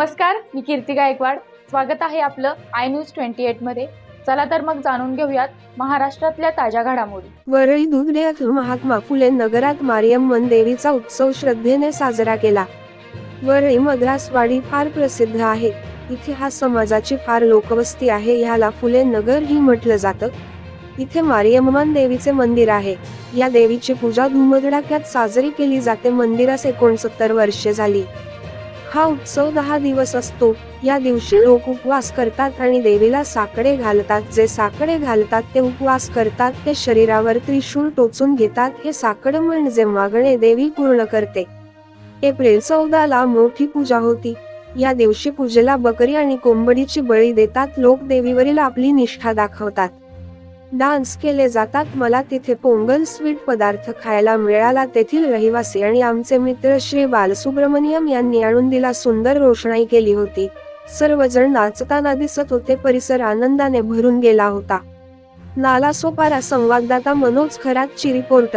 नमस्कार मी कीर्ती गायकवाड. स्वागत आहे आपलं आय न्यूज ट्वेंटी एटमध्ये. चला तर मग जाणून घेऊयात महाराष्ट्रातल्या ताज्या घडामोडी. वरळी दुधडेयात महात्मा फुले नगरात मारियम्मन देवीचा उत्सव श्रद्धेने साजरा केला. वरळी मद्रासवाडी फार प्रसिद्ध आहे. इथे हा समाजाची फार लोकवस्ती आहे ह्याला फुले नगर ही म्हटलं जातं. इथे मारियमन देवीचे मंदिर आहे. या देवीची पूजा धुमधडाक्यात साजरी केली जाते. मंदिरास एकोणसत्तर वर्षे झाली. हा उत्सव दहा दिवस असतो. या दिवशी लोक उपवास करतात आणि देवीला साकडे घालतात. जे साकडे घालतात ते उपवास करतात. ते शरीरावर त्रिशूळ टोचून घेतात. हे साकड म्हणजे मागणे देवी पूर्ण करते. एप्रिल चौदाला मोठी पूजा होती. या दिवशी पूजेला बकरी आणि कोंबडीची बळी देतात. लोक देवीवरील आपली निष्ठा दाखवतात. डान्स केले जातात. मला तिथे पोंगल स्वीट पदार्थ खायला मिळाला. तेथील रहिवासी आणि आमचे मित्र श्री बालसुब्रमण्यम यांनी आणून दिला सुंदर रोषणाई केली होती. सर्वजण नाचताना दिसत होते. परिसर आनंदाने भरून गेला होता. नालासोपारा संवाददाता मनोज खरात रिपोर्ट